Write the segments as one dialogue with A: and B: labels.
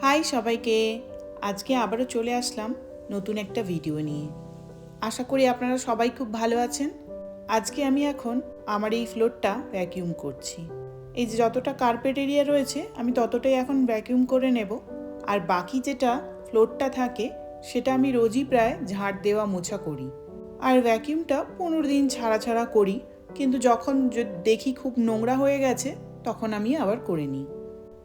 A: High সবাইকে। আজকে আবারও চলে আসলাম নতুন একটা ভিডিও নিয়ে। আশা করি আপনারা সবাই খুব ভালো আছেন। আজকে আমি এখন আমার এই ফ্লোরটা ভ্যাকিউম করছি। এই যে যতটা কার্পেট এরিয়া রয়েছে, আমি ততটাই এখন ভ্যাকিউম করে নেব। আর বাকি যেটা ফ্লোরটা থাকে, সেটা আমি রোজই প্রায় ঝাড় দেওয়া মোছা করি। আর ভ্যাকিউমটা পনেরো দিন ছাড়া ছাড়া করি। কিন্তু যখন দেখি খুব নোংরা হয়ে গেছে, তখন আমি আবার করে নিই।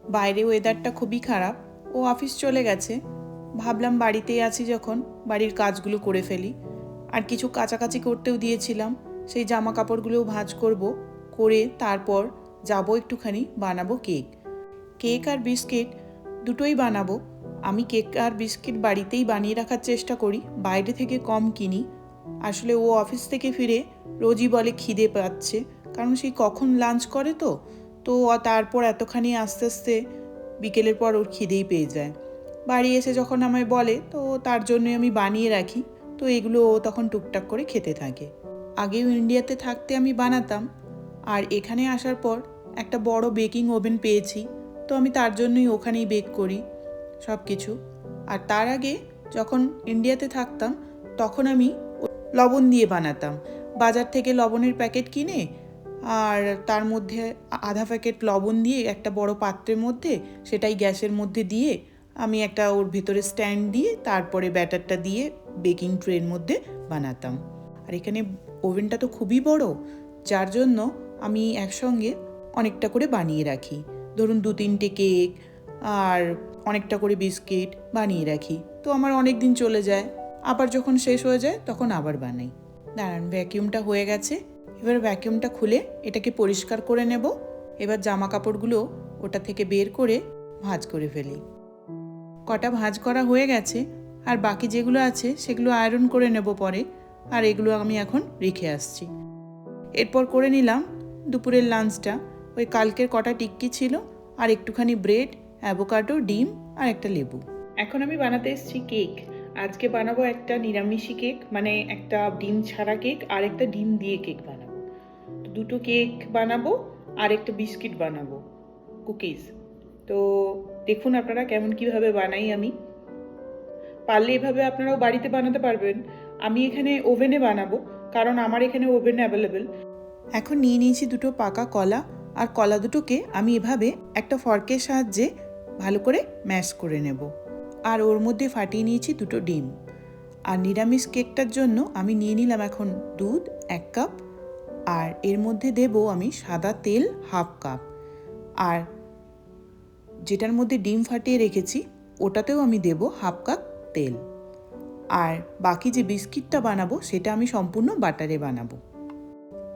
A: বাইরে ওয়েদারটা খুবই খারাপ। ও অফিস চলে গেছে। ভাবলাম বাড়িতেই আছি যখন, বাড়ির কাজগুলো করে ফেলি। আর কিছু কাছাকাছি করতেও দিয়েছিলাম, সেই জামা কাপড়গুলোও ভাঁজ করব, করে তারপর যাব একটুখানি বানাবো কেক। কেক আর বিস্কিট দুটোই বানাবো। আমি কেক আর বিস্কিট বাড়িতেই বানিয়ে রাখার চেষ্টা করি, বাইরে থেকে কম কিনি। আসলে ও অফিস থেকে ফিরে রোজই বলে খিদে পাচ্ছে, কারণ সেই কখন লাঞ্চ করে তো? তো তারপর এতখানি আস্তে আস্তে বিকেলের পর ওর খিদেই পেয়ে যায়। বাড়ি এসে যখন আমায় বলে, তো তার জন্য আমি বানিয়ে রাখি। তো এগুলো ও তখন টুকটাক করে খেতে থাকে। আগেও ইন্ডিয়াতে থাকতে আমি বানাতাম। আর এখানে আসার পর একটা বড় বেকিং ওভেন পেয়েছি। তো আমি তার জন্যই ওখানেই বেক করি সব কিছু আর তার আগে যখন ইন্ডিয়াতে থাকতাম, তখন আমি লবণ দিয়ে বানাতাম। বাজার থেকে লবণের প্যাকেট কিনে আর তার মধ্যে আধা প্যাকেট লবণ দিয়ে একটা বড় পাত্রের মধ্যে সেটাই গ্যাসের মধ্যে দিয়ে আমি একটা ওর ভেতরে স্ট্যান্ড দিয়ে তারপরে ব্যাটারটা দিয়ে বেকিং ট্রের মধ্যে বানাতাম। আর এখানে ওভেনটা তো খুবই বড়, যার জন্য আমি একসঙ্গে অনেকটা করে বানিয়ে রাখি। ধরুন দু তিনটে কেক আর অনেকটা করে বিস্কিট বানিয়ে রাখি। তো আমার অনেক দিন চলে যায়, আবার যখন শেষ হয়ে যায় তখন আবার বানাই। দাঁড়ান ভ্যাকিউমটা হয়ে গেছে। এবার ভ্যাকিউমটা খুলে এটাকে পরিষ্কার করে নেব। এবার জামা কাপড়গুলো ওটা থেকে বের করে ভাঁজ করে ফেলি। কটা ভাঁজ করা হয়ে গেছে, আর বাকি যেগুলো আছে সেগুলো আয়রন করে নেব পরে, আর এগুলো আমি এখন রেখে আসছি। এরপর করে নিলাম দুপুরের লাঞ্চটা ওই কালকের কটা টিক্কি ছিল, আর একটুখানি ব্রেড অ্যাভোকাডো ডিম, আর একটা লেবু। এখন আমি বানাতে এসেছি কেক আজকে বানাবো একটা নিরামিষি কেক মানে একটা ডিম ছাড়া কেক আর একটা ডিম দিয়ে কেক বানাবো। দুটো কেক বানাবো আর একটা বিস্কিট বানাবো, কুকিজ। তো দেখুন আপনারা কেমন কীভাবে বানাই আমি। পারলে এভাবে আপনারাও বাড়িতে বানাতে পারবেন। আমি এখানে ওভেনে বানাবো, কারণ আমার এখানে ওভেন অ্যাভেলেবেল। এখন নিয়ে নিয়েছি দুটো পাকা কলা, আর কলা দুটোকে আমি এভাবে একটা ফর্কের সাহায্যে ভালো করে ম্যাশ করে নেব। আর ওর মধ্যে ফাটিয়ে নিয়েছি দুটো ডিম। আর নিরামিষ কেকটার জন্য আমি নিয়ে নিলাম এখন দুধ, এক কাপ আর এর মধ্যে দেব আমি সাদা তেল হাফ কাপ। আর যেটার মধ্যে ডিম ফাটিয়ে রেখেছি, ওটাতেও আমি দেব হাফ কাপ তেল। আর বাকি যে বিস্কিটটা বানাবো, সেটা আমি সম্পূর্ণ বাটারে বানাবো।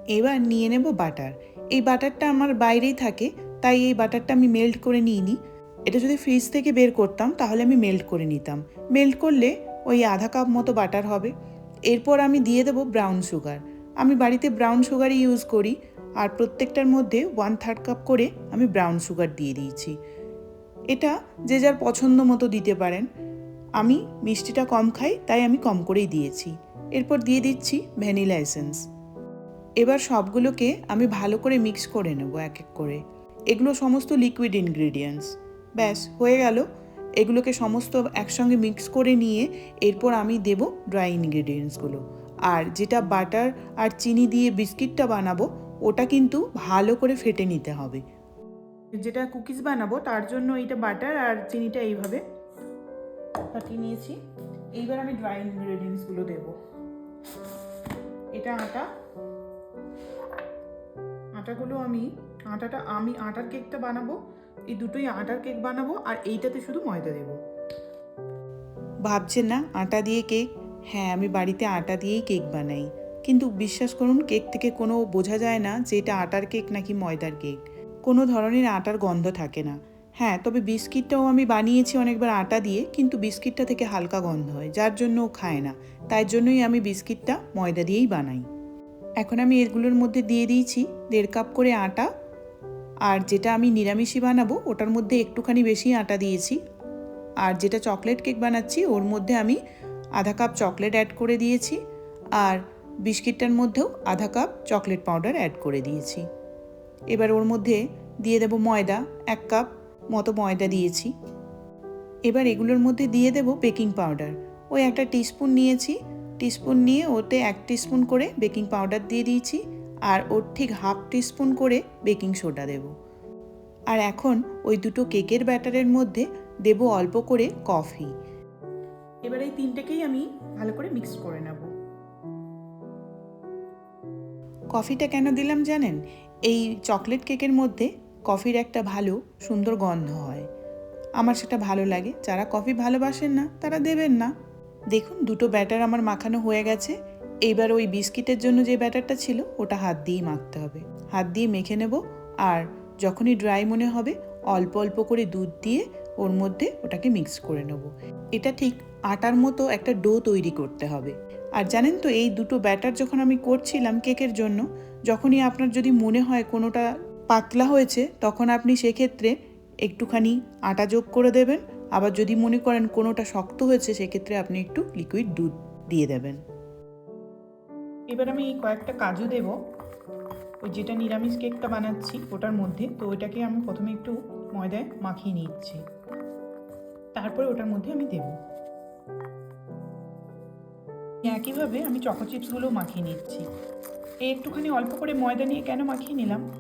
A: এবার নিয়ে নেব বাটার। এই বাটারটা আমার বাইরেই থাকে, তাই এই বাটারটা আমি মেল্ট করে নিই নি এটা যদি ফ্রিজ থেকে বের করতাম, তাহলে আমি মেল্ট করে নিতাম। মেল্ট করলে ওই আধা কাপ মতো বাটার হবে। এরপর আমি দিয়ে দেবো ব্রাউন সুগার। আমি বাড়িতে ব্রাউন সুগারই ইউজ করি, আর প্রত্যেকটার মধ্যে ওয়ান থার্ড কাপ করে আমি ব্রাউন সুগার দিয়ে দিয়েছি। এটা যে যার পছন্দ মতো দিতে পারেন। আমি মিষ্টিটা কম খাই, তাই আমি কম করেই দিয়েছি। এরপর দিয়ে দিচ্ছি ভ্যানিলা এসেন্স এবার সবগুলোকে আমি ভালো করে মিক্স করে নেব এক এক করে। এগুলো সমস্ত লিকুইড ইনগ্রিডিয়েন্টস ব্যাস, হয়ে গেল। এগুলোকে সমস্ত একসঙ্গে মিক্স করে নিয়ে এরপর আমি দেব ড্রাই ইনগ্রিডিয়েন্টসগুলো আর যেটা বাটার আর চিনি দিয়ে বিস্কিটটা বানাবো, ওটা কিন্তু ভালো করে ফেটে নিতে হবে। যেটা কুকিজ বানাবো, তার জন্য এইটা বাটার আর চিনিটা এইভাবে ফাটিয়ে নিয়েছি। এইবার আমি ড্রাই ইনগ্রেডিয়েন্টসগুলো দেব। এটা আটা। আটাগুলো আমি, আটাটা আমি আটার কেকটা বানাবো। এই দুটোই আটার কেক বানাবো আর এইটাতে শুধু ময়দা দেব। ভাবছেন না আটা দিয়ে কেক হ্যাঁ আমি বাড়িতে আটা দিয়েই কেক বানাই। কিন্তু বিশ্বাস করুন, কেক থেকে কোনো বোঝা যায় না যে এটা আটার কেক নাকি ময়দার কেক। কোনো ধরনের আটার গন্ধ থাকে না। হ্যাঁ তবে বিস্কিটটাও আমি বানিয়েছি অনেকবার আটা দিয়ে, কিন্তু বিস্কিটটা থেকে হালকা গন্ধ হয়, যার জন্য ও খায় না। তাই জন্যই আমি বিস্কিটটা ময়দা দিয়েই বানাই। এখন আমি এগুলোর মধ্যে দিয়ে দিয়েছি দেড় কাপ করে আটা। আর যেটা আমি নিরামিষই বানাবো, ওটার মধ্যে একটুখানি বেশি আটা দিয়েছি। আর যেটা চকলেট কেক বানাচ্ছি, ওর মধ্যে আমি আধা কাপ চকলেট অ্যাড করে দিয়েছি আর বিস্কিটটার মধ্যেও আধা কাপ চকলেট পাউডার অ্যাড করে দিয়েছি। এবার ওর মধ্যে দিয়ে দেব ময়দা, এক কাপ মতো ময়দা দিয়েছি। এবার এগুলোর মধ্যে দিয়ে দেব বেকিং পাউডার। ওই একটা টিস্পুন নিয়েছি। টিস্পুন নিয়ে ওতে এক টিস্পুন করে বেকিং পাউডার দিয়ে দিয়েছি আর ওর ঠিক হাফ টিস্পুন করে বেকিং সোডা দেব। আর এখন ওই দুটো কেকের ব্যাটারের মধ্যে দেব অল্প করে কফি। এবার এই তিনটেকেই আমি ভালো করে মিক্স করে নেব। কফিটা কেন দিলাম জানেন? এই চকলেট কেকের মধ্যে কফির একটা ভালো, সুন্দর গন্ধ হয়। আমার সেটা ভালো লাগে। যারা কফি ভালোবাসেন না, তারা দেবেন না। দেখুন, দুটো ব্যাটার আমার মাখানো হয়ে গেছে। এইবার ওই বিস্কিটের জন্য যে ব্যাটারটা ছিল, ওটা হাত দিয়েই মাখতে হবে। হাত দিয়ে মেখে নেব আর যখনই ড্রাই মনে হবে, অল্প অল্প করে দুধ দিয়ে ওর মধ্যে ওটাকে মিক্স করে নেব। এটা ঠিক আটার মতো একটা ডো তৈরি করতে হবে। আর জানেন তো, এই দুটো ব্যাটার যখন আমি করছিলাম কেকের জন্য, যখনই আপনার যদি মনে হয় কোনোটা পাতলা হয়েছে, তখন আপনি সেক্ষেত্রে একটুখানি আটা যোগ করে দেবেন। আবার যদি মনে করেন কোনোটা শক্ত হয়েছে, সেক্ষেত্রে আপনি একটু লিকুইড দুধ দিয়ে দেবেন। এবার আমি কয়েকটা কাজু দেব। ওই যেটা নিরামিষ কেকটা বানাচ্ছি, ওটার মধ্যে। তো ওইটাকে আমি প্রথমে একটু ময়দায় মাখিয়ে নিচ্ছি। তারপরে ওটার মধ্যে আমি দেব। একইভাবে আমি চকো চিপসগুলো মাখিয়ে নিচ্ছি। এই একটুখানি অল্প করে ময়দা নিয়ে কেন মাখিয়ে নিলাম?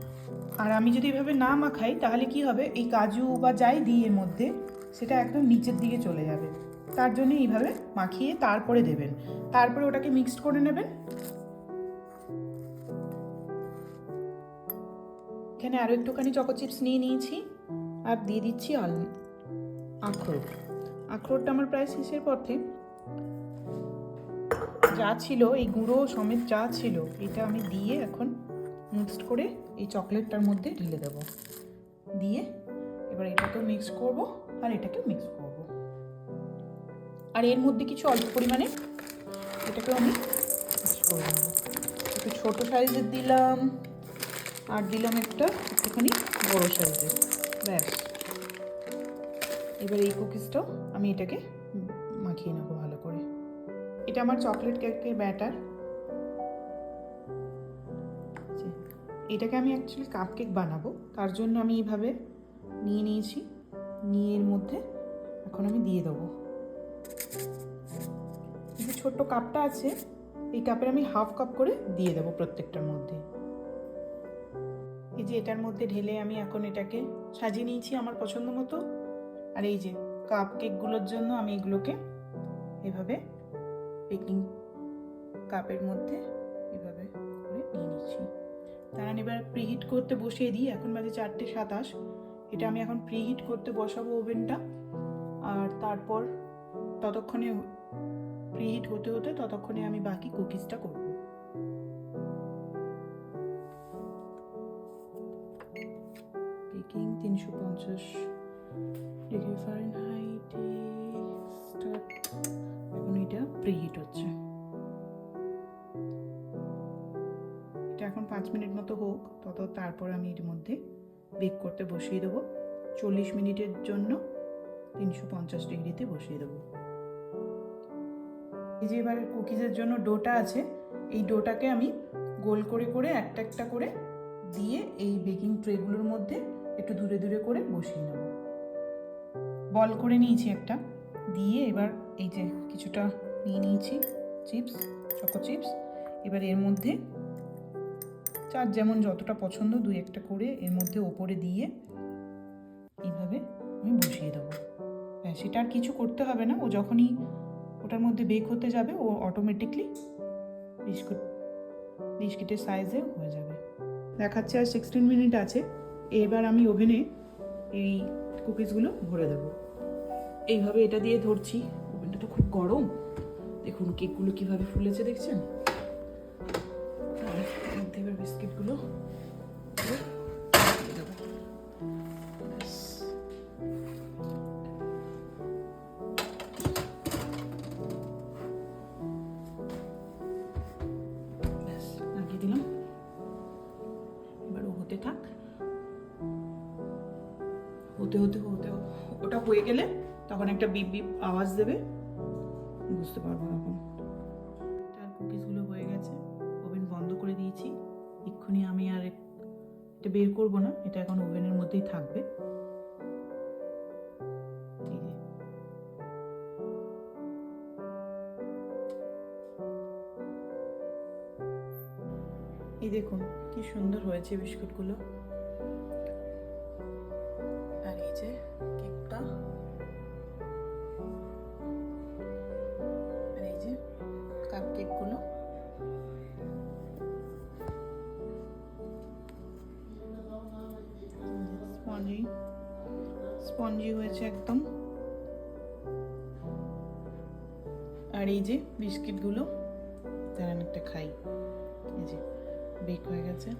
A: আর আমি যদি এভাবে না মাখাই, তাহলে কি হবে? এই কাজু বা যাই দিই এর মধ্যে, সেটা একদম নিচের দিকে চলে যাবে। তার জন্য এইভাবে মাখিয়ে তারপরে দেবেন। তারপরে ওটাকে মিক্সড করে নেবেন। এখানে আরও একটুখানি চকো চিপস নিয়ে নিয়েছি। আর দিয়ে দিচ্ছি আল আখরোট। আখরোটটা আমার প্রায় শেষের পথে। যা ছিল, এই গুঁড়ো সমেত যা ছিল, এটা আমি দিয়ে এখন মিক্সড করে এই চকলেটটার মধ্যে ঢেলে দেব। দিয়ে এবার এটাকেও মিক্স করব আর এটাকেও মিক্স করব। আর এর মধ্যে কিছু অল্প পরিমাণে এটাকেও আমি মিক্স করে নেব। একটু ছোটো সাইজের দিলাম আর দিলাম একটা একটুখানি বড় সাইজের, ব্যাস। এবার এই কুকিজটাও আমি এটাকে মাখিয়ে নেব ভালো এটা আমার চকলেট কেকের ব্যাটার। এটাকে আমি অ্যাকচুয়ালি কাপ কেক বানাবো। তার জন্য আমি এইভাবে নিয়ে নিয়েছি। নিয়ে এর মধ্যে এখন আমি দিয়ে দেবো। যে ছোট্ট কাপটা আছে, এই কাপের আমি হাফ কাপ করে দিয়ে দেবো প্রত্যেকটার মধ্যে। এই যে এটার মধ্যে ঢেলে আমি এখন এটাকে সাজিয়ে নিয়েছি আমার পছন্দ মতো। আর এই যে কাপ কেকগুলোর জন্য আমি এগুলোকে এভাবে বেকিং কাপের মধ্যে এভাবে করে নিয়ে নিচ্ছি। তারা এবার প্রিহিট করতে বসিয়ে দিই। এখন বাজে চারটে সাতাশ। এটা আমি এখন প্রিহিট করতে বসাবো ওভেনটা আর তারপর ততক্ষণে প্রিহিট হতে হতে ততক্ষণে আমি বাকি কুকিজটা করব। বেকিং তিনশো পঞ্চাশ ডিগ্রি ফারেনহাইটে। পাঁচ মিনিট মতো হোক, তত তারপর আমি এর মধ্যে বেক করতে বসিয়ে দেবো। চল্লিশ মিনিটের জন্য তিনশো পঞ্চাশ ডিগ্রিতে বসিয়ে দেবো। এই যে এবার কুকিজের জন্য ডোটা আছে, এই ডোটাকে আমি গোল করে করে একটা একটা করে দিয়ে এই বেকিং ট্রেগুলোর মধ্যে একটু দূরে দূরে করে বসিয়ে নেব। বল করে নিয়েছি একটা, দিয়ে এবার এই যে কিছুটা নিয়ে নিয়েছি, চিপস চকো চিপস এবার এর মধ্যে চার যেমন যতটা পছন্দ, দুই একটা করে এর মধ্যে ওপরে দিয়ে এইভাবে আমি বসিয়ে দেবো। হ্যাঁ সেটা আর কিছু করতে হবে না। ও যখনই ওটার মধ্যে বেক হতে যাবে, ও অটোমেটিকলি বিস্কুট, বিস্কিটের সাইজে হয়ে যাবে। দেখাচ্ছে আর সিক্সটিন মিনিট আছে। এবার আমি ওভেনে এই কুকিজগুলো ভরে দেবো। এইভাবে এটা দিয়ে ধরছি। ওভেনটা তো খুব গরম। দেখুন কেকগুলো কীভাবে ফুলেছে, দেখছেন? মধ্যে এবার বিস্কিটগুলো হতে হতে হতে ওটা হয়ে গেলে তখন একটা বিপ বিপ আওয়াজ দেবে। বুঝতে পারব তখন করব না, এটা এখন ওভেনের মধ্যেই থাকবে। এই দেখুন, কি সুন্দর হয়েছে বিস্কুটগুলো। আর এই যে কেকটা। আর এই যে কাপ কেকগুলো স্পঞ্জি হয়েছে একদম। আর এই যে বিস্কিটগুলো দাঁড়ান একটা খাই। এই যে বেক হয়ে গেছে।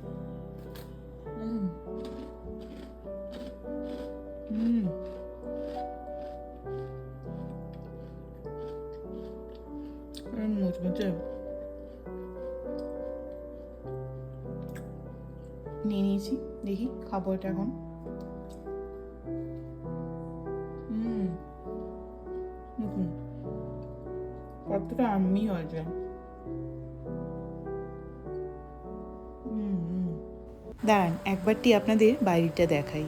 A: হুম নিয়ে নিয়েছি, দেখি খাব এটা এখন। কতটা আমি হয়েছে দাঁড়ান একবারটি আপনাদের বাইরেটা দেখাই।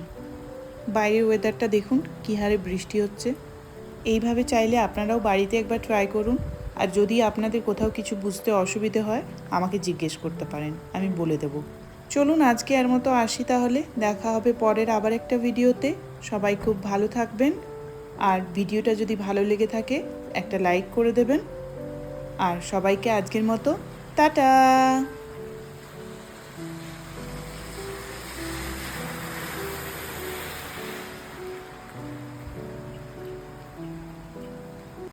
A: বাইরের ওয়েদারটা দেখুন, কী হারে বৃষ্টি হচ্ছে। এইভাবে চাইলে আপনারাও বাড়িতে একবার ট্রাই করুন। আর যদি আপনাদের কোথাও কিছু বুঝতে অসুবিধে হয়, আমাকে জিজ্ঞেস করতে পারেন। আমি বলে দেব। চলুন, আজকে আর মতো আসি তাহলে। দেখা হবে পরের আবার একটা ভিডিওতে সবাই খুব ভালো থাকবেন। আর ভিডিওটা যদি ভালো লেগে থাকে, একটা লাইক করে দেবেন। আর সবাইকে আজকের মতো, টাটা!